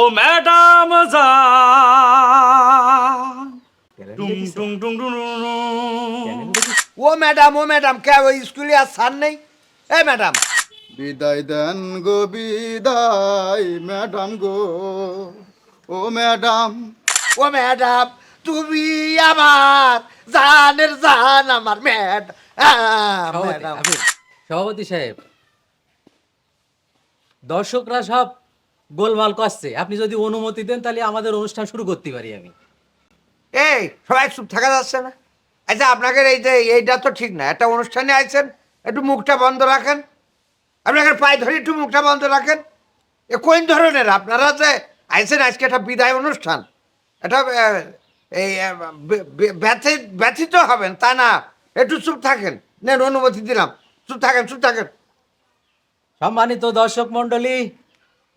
ও madam যা। টুং টুং টুং টুং টুং টুং। ও ম্যাডাম ও ম্যাডাম কে ওই স্কুলে আর স্যার নেই? এ ম্যাডাম। বিদায় দেন গো বিদায় ম্যাডাম গো। ও ম্যাডাম। ও ম্যাডাম তুমি আমার জানের জান আমার ম্যাডাম। সভাপতি সভাপতি সাহেব দর্শকরা সব গোলমাল করছে। আপনি যদি অনুমতি দেন তাহলে আমাদের অনুষ্ঠান শুরু করতে পারি আমি। এই সবাই চুপ থাকা যাচ্ছে না। আচ্ছা আপনাকে এই যে এইটা তো ঠিক না। একটা অনুষ্ঠানে আইছেন একটু মুখটা বন্ধ রাখেন। আপনাকে পায়ে ধরে একটু মুখটা বন্ধ রাখেন। এ কোন ধরনের? আপনারা যে আইছেন আজকে একটা বিদায় অনুষ্ঠান। এটা এই ব্যথিত ব্যথিত হবেন তা না। একটু চুপ থাকেন। নেন অনুমতি দিলাম। চুপ থাকেন চুপ থাকেন। সম্মানিত দর্শক মণ্ডলী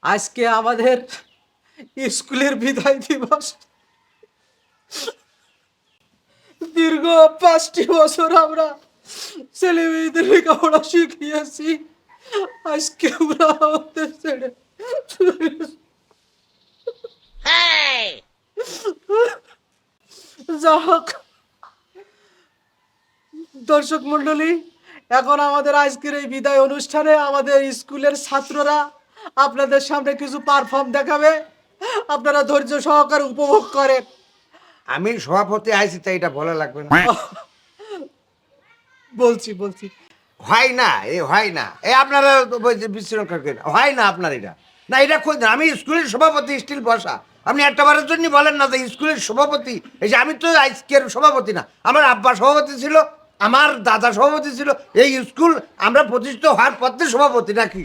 আজকে আমাদের স্কুলের বিদায় দিবস। দীর্ঘ পাঁচটি বছর আমরা ছেলে মেয়েদের লেখাপড়া শিখিয়েছি। আজকে ওরা আমাদের ছেড়ে যা হোক দর্শক মণ্ডলী এখন আমাদের আজকের এই বিদায় অনুষ্ঠানে আমাদের স্কুলের ছাত্ররা আপনাদের সামনে কিছু পারফর্ম দেখাবে। আপনারা ধৈর্য সহকারে উপভোগ করেন। আমি সভাপতি আইছি তাই এটা বলা লাগবে না। বলছি বলছি। হয় না এ হয় না। এ আপনারা বিশৃঙ্খলা করেন। হয় না আপনার এটা। না এটা না আমি স্কুলের সভাপতি স্টিল বসা। আপনি একটা বারের জন্য বলেন না যে স্কুলের সভাপতি। এই যে আমি তো আজকের সভাপতি না। আমার আব্বা সভাপতি ছিল আমার দাদা সভাপতি ছিল। এই স্কুল আমরা প্রতিষ্ঠিত হওয়ার পর থেকে সভাপতি নাকি?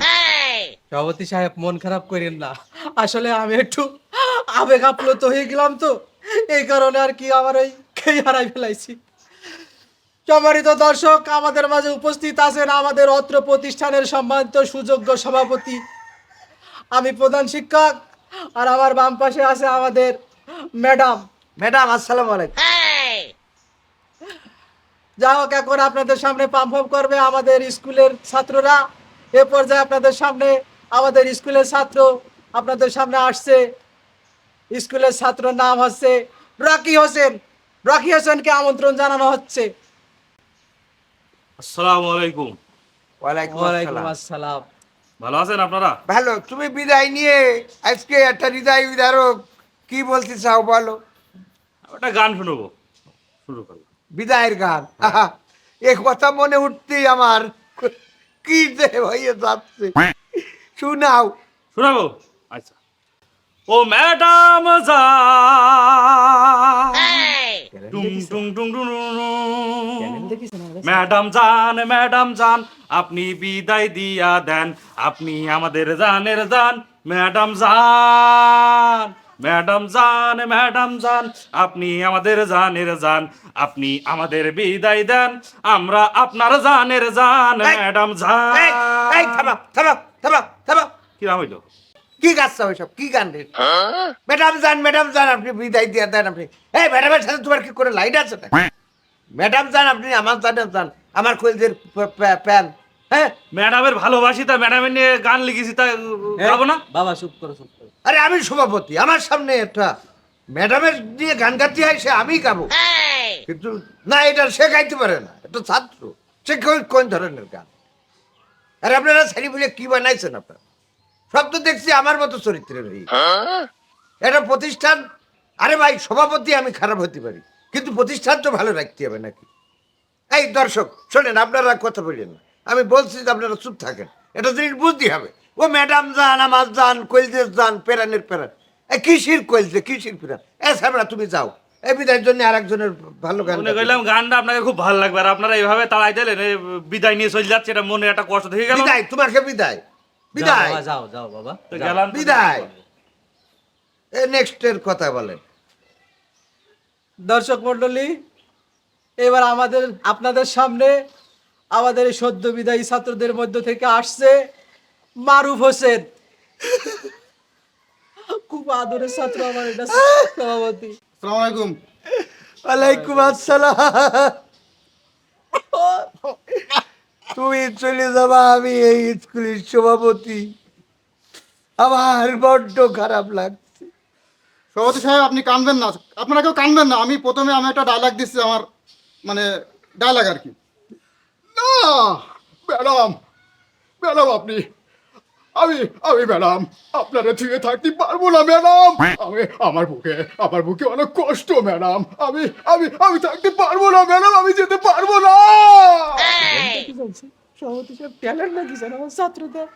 সভাপতি সাহেব মন খারাপ করেন না। আসলে আমি একটু আবেগ আপ্লুত হয়ে গেলাম তো। এই কারণে আর কি আমার ওই খেয়ে হারাই ফেলাইছি। সম্মানিত দর্শক আমাদের মাঝে উপস্থিত আছেন আমাদের অত্র প্রতিষ্ঠানের সম্মানিত সুযোগ্য সভাপতি। আমি প্রধান শিক্ষক আর আমার বাম পাশে আছে আমাদের ম্যাডাম। ম্যাডাম আসসালামু আলাইকুম। যা হোক এখন আপনাদের সামনে পারফর্ম করবে আমাদের স্কুলের ছাত্ররা। এ পর্যায়ে আপনাদের সামনে আমাদের স্কুলের ছাত্র আপনাদের সামনে আসছে। স্কুলের ছাত্র নাম হচ্ছে রকি হোসেন। রকি হোসেনকে আমন্ত্রণ জানানো হচ্ছে। আসসালামু আলাইকুম। ওয়ালাইকুম ওয়ালাইকুম আসসালাম। ভালো আছেন আপনারা? ভালো তুমি বিদায় নিয়ে আজকে একটা হৃদয় বিদারক কি বলতে চাও বলো? একটা গান শুনব। শুরু করলাম বিদায়ের গান আহা, এ কথা মনে উঠতেই আমার কি যে হয়ে যাচ্ছে। শুনাও। শোনাবো? আচ্ছা। ও ম্যাডাম যা। টুং টুং টুং। ম্যাডাম জান ম্যাডাম জান আপনি বিদায় দিয়া দেন। আপনি আমাদের জানের জান। ম্যাডাম জান ম্যাডাম জান ম্যাডাম জান আপনি আমাদের জানের জান। আপনি আমাদের বিদায় দেন। আমরা আপনার জানের জান ম্যাডাম জান থামাও থামাও কি নাম হইল? কি গাছ ওইসব কি গান রে? ম্যাডাম যান ম্যাডাম যান আপনি বিদায় দিয়ে দেন আপনি। এই ম্যাডামের সাথে তোমার কি করে লাইট আছে ম্যাডাম যান আপনি আমার যান আমার কলেজের প্যান হ্যাঁ? ম্যাডামের ভালোবাসি তা ম্যাডামের নিয়ে গান লিখেছি তা গাবো না? বাবা চুপ করো চুপ করো। আরে আমি সভাপতি আমার সামনে একটা ম্যাডামের দিয়ে গান গাইতে হয় সে আমি গাবো। কিন্তু না এটা সে গাইতে পারে না এটা ছাত্র। সে কোন- কোন ধরনের গান? আরে আপনারা শাড়ি বলে কি বানাইছেন আপনার? সব তো দেখছি আমার মতো চরিত্রের হই এটা প্রতিষ্ঠান? আরে ভাই, সভাপতি আমি খারাপ হতে পারি। কিন্তু প্রতিষ্ঠান তো ভালো রাখতে হবে নাকি? এই দর্শক, শোনেন, আপনারা কথা বললেন না। আমি বলছি যে আপনারা চুপ থাকেন। এটা জিনিস বুঝতে হবে। ও ম্যাডাম যান আমার যান কইলদের যান পেরানের পেরান এ কিসির কইলছে কিসির পেরান এ সামরা তুমি যাও। এই বিদায়ের জন্য আর একজনের ভালো গান মনে করলাম গানটা আপনাকে খুব ভালো লাগবে আর আপনারা এইভাবে তাড়াই দিলেন বিদায় নিয়ে চলে যাচ্ছে এটা মনে একটা কষ্ট থেকে গেল। বিদায় তোমাকে বিদায়। বিদায়। যাও যাও বাবা। তো গেলাম বিদায়। এ নেক্সটের কথা বলেন। দর্শক মন্ডলী এবার আমাদের আপনাদের সামনে আমাদের এই সদ্য বিদায়ী ছাত্রদের মধ্য থেকে আসছে মারুফ হোসেন। খুব আদরের ছাত্র আমার এটা সভাপতি। আসসালামু আলাইকুম। ওয়ালাইকুম আসসালাম। তুমি চলে যাবা আমি এই স্কুলের সভাপতি। আমার বড্ড খারাপ লাগছে। সভাপতি সাহেব আপনি কানবেন না। আপনারা কেউ কানবেন না। আমি প্রথমে আমি একটা ডায়লগ দিচ্ছি আমার মানে ডায়লগ আর কি। না ম্যাডাম ম্যাডাম আপনি আমি আমি ম্যাডাম আপনারা থেকে থাকতে পারব না ম্যাডাম। আমি আমার বুকে আমার বুকে অনেক কষ্ট ম্যাডাম। আমি আমি আমি থাকতে পারব না ম্যাডাম আমি যেতে পারব না। কি বলছে সভাপতি সাহেব ট্যালেন্ট নাকি স্যার আমার ছাত্রদের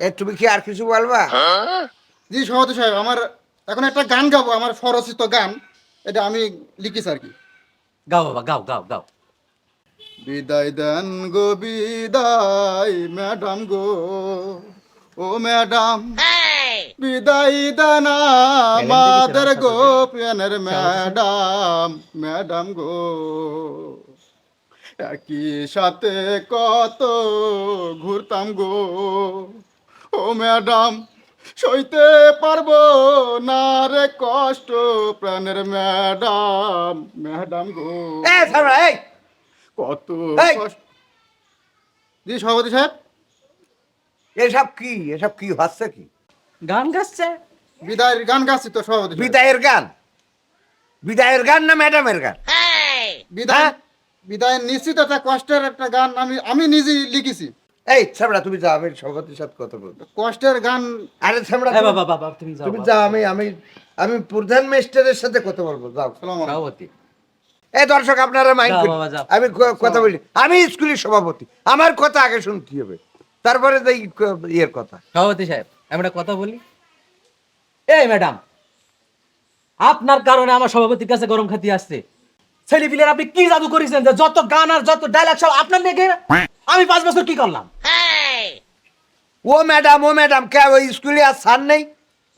এ তুমি কি আর কিছু বলবা? জি সভাপতি সাহেব আমার এখন একটা গান গাবো আমার স্বরচিত গান। এটা আমি লিখিস আর কি? গাও বাবা গাও গাও গাও। বিদায় দেন গো বিদায় ম্যাডাম গো। ও ম্যাডাম বিদায় দেন আমাদের গো পেনের ম্যাডাম ম্যাডাম গো। একই সাথে কত ঘুরতাম গো। ও ম্যাডাম সইতে পারব না রে কষ্ট প্রাণের ম্যাডাম ম্যাডাম গো। এই! কত এই! কষ্ট। জি সভাপতি সাহেব। এসব কি? এসব কি হচ্ছে কি? গান গাচ্ছে। বিদায়ের গান গাচ্ছি তো সভাপতি সাহেব। বিদায়ের গান? বিদায়ের গান না ম্যাডামের গান? বিদায় হ্যাঁ? বিদায়ের নিশ্চিত একটা কষ্টের একটা গান আমি আমি নিজেই লিখেছি। এই সামরা তুমি যাও আমি সভাপতির সাথে কথা বলব। কষ্টের গান আরে সামরা এ বাবা বাবা তুমি যাও তুমি বাবা। যাও আমি আমি আমি প্রধান মিস্টারের সাথে কথা বলব যাও। সালাম আলাইকুম। সভাপতি। এই দর্শক আপনারা মাইন্ড করি। আমি কথা বলি। আমি স্কুলের সভাপতি। আমার কথা আগে শুনতে হবে? তারপরে এই ইয়ের কথা। সভাপতি সাহেব আমি একটা কথা বলি। এই ম্যাডাম আপনার কারণে আমার সভাপতির কাছে গরম খাতি আসছে। ছেলেপিলের আপনি কি জাদু করেছেন যে যত গান আর যত ডায়লগ সব আপনার লেগে আমি পাঁচ বছর কি করলাম? ও ম্যাডাম ও ম্যাডাম কে ওই স্কুলে আর স্যার নেই?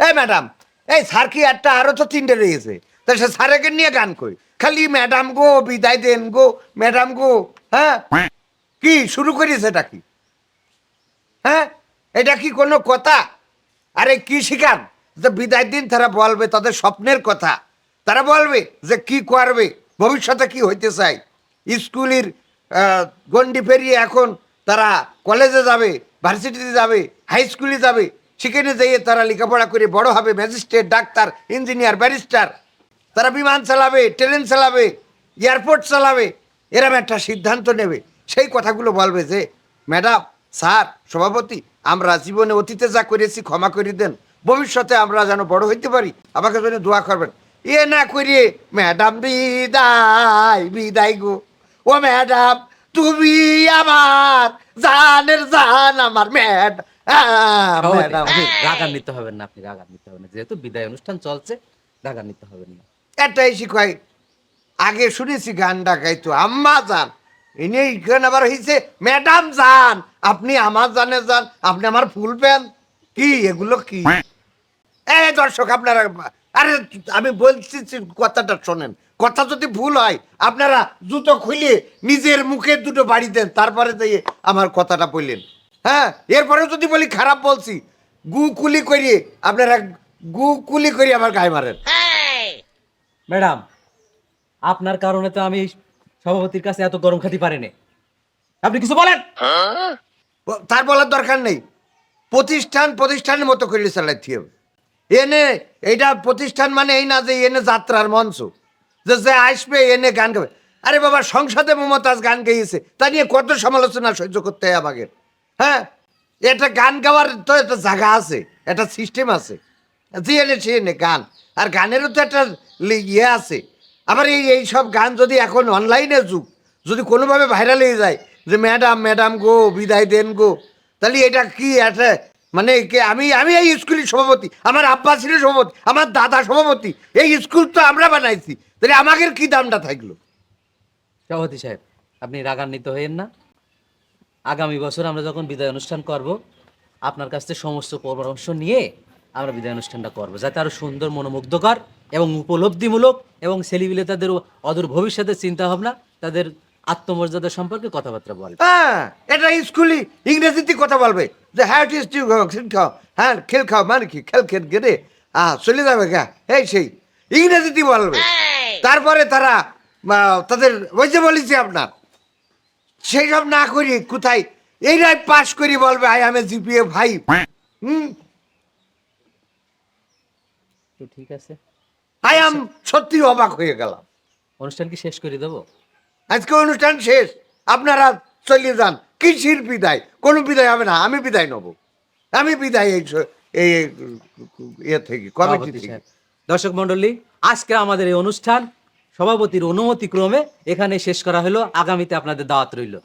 এই ম্যাডাম এই স্যার কি একটা আরও তো তিনটে রয়েছে। তা সে স্যারেকে নিয়ে গান কই খালি ম্যাডাম গো, বিদায় দেন গো, ম্যাডাম গো হ্যাঁ? কি, শুরু করিস এটা কি? হ্যাঁ? এটা কি কোনো কথা? আরে কি শিখান? যে বিদায় দিন তারা বলবে, তাদের স্বপ্নের কথা। তারা বলবে যে কি করবে, ভবিষ্যতে কি হইতে চাই স্কুলের গণ্ডি পেরিয়ে এখন তারা কলেজে যাবে, ভার্সিটিতে যাবে, হাই স্কুলে যাবে। সেখানে যেয়ে তারা লেখাপড়া করে বড় হবে, ম্যাজিস্ট্রেট, ডাক্তার, ইঞ্জিনিয়ার, ব্যারিস্টার। তারা বিমান চালাবে ট্রেন চালাবে এয়ারপোর্ট চালাবে এরম একটা সিদ্ধান্ত নেবে। সেই কথাগুলো বলবে যে ম্যাডাম স্যার সভাপতি আমরা জীবনে অতীতে যা করেছি ক্ষমা করে দেন। ভবিষ্যতে আমরা যেন বড় হইতে পারি আমাকে যেন দোয়া করবেন। এ না করিয়ে ম্যাডাম বিদায় বিদায় গো। ও ম্যাডাম তুমি আমার জানের জান আমার ম্যাড ম্যাডাম। রাগান্বিত হবেন না আপনি রাগান্বিত হবেন না। যেহেতু বিদায় অনুষ্ঠান চলছে রাগান্বিত হবেন না। এটাই শিখাই। আগে শুনেছি গানটা গাইতো আম্মা যান। ইনি গান আবার হয়েছে ম্যাডাম যান আপনি আমার জানে যান আপনি আমার ফুল প্যান কি এগুলো কি? এই দর্শক আপনারা আরে আমি বলছি কথাটা শোনেন। কথা যদি ভুল হয় আপনারা জুতো খুলে নিজের মুখে দুটো বাড়ি দেন তারপরে দিয়ে আমার কথাটা বললেন। হ্যাঁ এরপরে যদি বলি খারাপ বলছি গু কুলি করিয়ে আপনারা গু কুলি করিয়ে আমার গায়ে মারেন। ম্যাডাম, আপনার কারণে তো আমি সভাপতির কাছে এত গরম খাতি পারিনি। আপনি কিছু বলেন? তার বলার দরকার নেই। প্রতিষ্ঠান প্রতিষ্ঠানের মতো করে চালাইতে হবে। এনে, এইটা প্রতিষ্ঠান মানে এই না যে এনে যাত্রার মঞ্চ। যে যে আসবে, এনে গান গাবে। আরে বাবা, সংসদে মমতাজ গান গেয়েছে। তা নিয়ে কত সমালোচনা সহ্য করতে হয় আমাকে? হ্যাঁ? এটা গান গাওয়ার তো একটা জায়গা আছে, একটা সিস্টেম আছে। যে এনে, সে এনে গান। আর গানেরও তো একটা ইয়ে আছে। আবার এই এই সব গান যদি এখন অনলাইনে যুগ, যদি কোনোভাবে ভাইরাল হয়ে যায় যে ম্যাডাম ম্যাডাম গো, বিদায় দেন গো। তাহলে এটা কি একটা মানে আমি আমি এই স্কুলের সভাপতি, আমার আব্বা ছিল সভাপতি, আমার দাদা সভাপতি, এই স্কুল তো আমরা বানাইছি। তাহলে আমাদের কি দামটা থাকল? সভাপতি সাহেব, আপনি রাগান্বিত হইেন না। আগামী বছর আমরা যখন বিদায় অনুষ্ঠান করব, আপনার কাছ থেকে সমস্ত পরামর্শ নিয়ে আমরা বিদায় অনুষ্ঠানটা করব। যাতে আরও সুন্দর মনোমুগ্ধকর এবং উপলব্ধিমূলক এবং ছেলেবিলে তাদের অদূর ভবিষ্যতের চিন্তা ভাবনা তাদের আত্মমর্যাদা সম্পর্কে কথাবার্তা বলবে হ্যাঁ এটা স্কুলে ইংরেজিতে কথা বলবে। যে হ্যাঁ ইট ইস টু খেল খাও হ্যাঁ খেল খাও মানে কি? খেল খেল গেলে হ্যাঁ চলে যাবে গা। এই সেই ইংরেজিতে বলবে। তারপরে তারা তাদের ওই যে বলেছি আপনার সেই সব না করি কোথায়? এইরাই পাশ করি বলবে আই আমি জিপিএ ভাই। হুম? তো ঠিক আছে। আই আম সত্যি অবাক হয়ে গেলাম। অনুষ্ঠান কি শেষ করে দেবো? আজকে অনুষ্ঠান শেষ। আপনারা চলে যান। কিসির বিদায়। কোনো বিদায় হবে না। আমি বিদায় নেব। আমি বিদায় এই এই ইয়ে থেকে কমিটি থেকে। দর্শক মন্ডলী আজকে আমাদের এই অনুষ্ঠান সভাপতির অনুমতি ক্রমে এখানে শেষ করা হলো। আগামীতে আপনাদের দাওয়াত রইল।